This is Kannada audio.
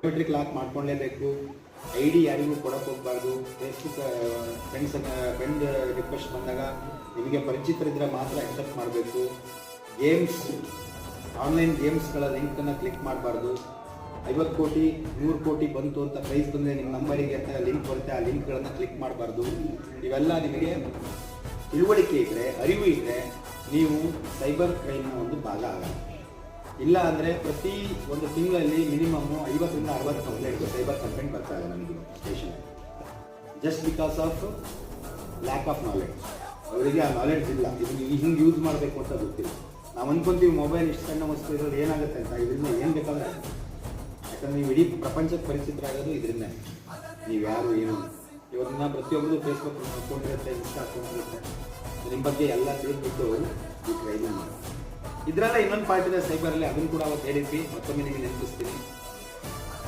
ಬಯೋಮೆಟ್ರಿಕ್ ಲಾಕ್ ಮಾಡ್ಕೊಳ್ಲೇಬೇಕು. ಐ ಡಿ ಯಾರಿಗೂ ಕೊಡಕ್ಕೆ ಹೋಗ್ಬಾರ್ದು. ಫೇಸ್ಬುಕ್ ಫ್ರೆಂಡ್ಸ್ ಫ್ರೆಂಡ್ ರಿಕ್ವೆಸ್ಟ್ ಬಂದಾಗ ನಿಮಗೆ ಪರಿಚಿತರಿದ್ರೆ ಮಾತ್ರ ಅಕ್ಸೆಪ್ಟ್ ಮಾಡಬೇಕು. ಗೇಮ್ಸ್ ಆನ್ಲೈನ್ ಗೇಮ್ಸ್ಗಳ ಲಿಂಕನ್ನು ಕ್ಲಿಕ್ ಮಾಡಬಾರ್ದು. ಐವತ್ತು ಕೋಟಿ, ನೂರು ಕೋಟಿ ಬಂತು ಅಂತ ಪ್ರೈಸ್ ಬಂದರೆ ನಿಮ್ಮ ನಂಬರಿಗೆ ಅಂತ ಲಿಂಕ್ ಬರುತ್ತೆ. ಆ ಲಿಂಕ್ಗಳನ್ನು ಕ್ಲಿಕ್ ಮಾಡಬಾರ್ದು. ಇವೆಲ್ಲ ನಿಮಗೆ ತಿಳುವಳಿಕೆ ಇದ್ದರೆ ಅರಿವು ಇದ್ದರೆ ನೀವು ಸೈಬರ್ ಕ್ರೈಮ್ನ ಒಂದು ಭಾಗ ಆಗಲ್ಲ. ಇಲ್ಲ ಅಂದರೆ ಪ್ರತಿ ಒಂದು ತಿಂಗಳಲ್ಲಿ ಮಿನಿಮಮ್ ಐವತ್ತರಿಂದ ಅರವತ್ತು ಕಂಪ್ಲೇಂಟ್ ಸೈಬರ್ ಕಂಪ್ಲೇಂಟ್ ಬರ್ತಾ ಇದೆ ನಮಗೆ station just because of lack of knowledge ಅವರಿಗೆ ಆ ನಾಲೆಡ್ಜ್ ಇಲ್ಲ. ಇದನ್ನು ಹಿಂಗೆ ಯೂಸ್ ಮಾಡಬೇಕು ಅಂತ ಗೊತ್ತಿಲ್ಲ. ನಾವು ಅನ್ಕೊಂತೀವಿ ಮೊಬೈಲ್ ಇಷ್ಟು ಸಣ್ಣ ವಸ್ತು ಇರೋದು ಏನಾಗುತ್ತೆ ಅಂತ. ಇದರಿಂದ ಏನು ಬೇಕಾದ್ರೆ. ಯಾಕಂದ್ರೆ ನೀವು ಇಡೀ ಪ್ರಪಂಚಕ್ಕೆ ಪರಿಚಿತರಾಗೋದು ಇದರಿಂದ. ನೀವು ಯಾರು, ಏನು? ಇವರನ್ನ ಪ್ರತಿಯೊಬ್ಬರು ಫೇಸ್ಬುಕ್ ಅಕೌಂಟ್ ಇರುತ್ತೆ ಇನ್ಸ್ಟಾ ಅಕೌಂಟ್ ನಿಮ್ಮ ಬಗ್ಗೆ ಎಲ್ಲ ತಿಳಿದ್ಬಿಟ್ಟು ಈ ಟ್ರೈನಿಂಗ್ ಮಾಡಿ ಇದರಲ್ಲ ಇನ್ನೊಂದು ಪಾರ್ಟ್ ಇದೆ ಸೈಬರಲ್ಲಿ ಅದನ್ನು ಕೂಡ ಅವತ್ತು ಹೇಳಿದ್ವಿ. ಮತ್ತೊಮ್ಮೆ ನಿಮಗೆ ನೆನಪಿಸ್ತೀನಿ.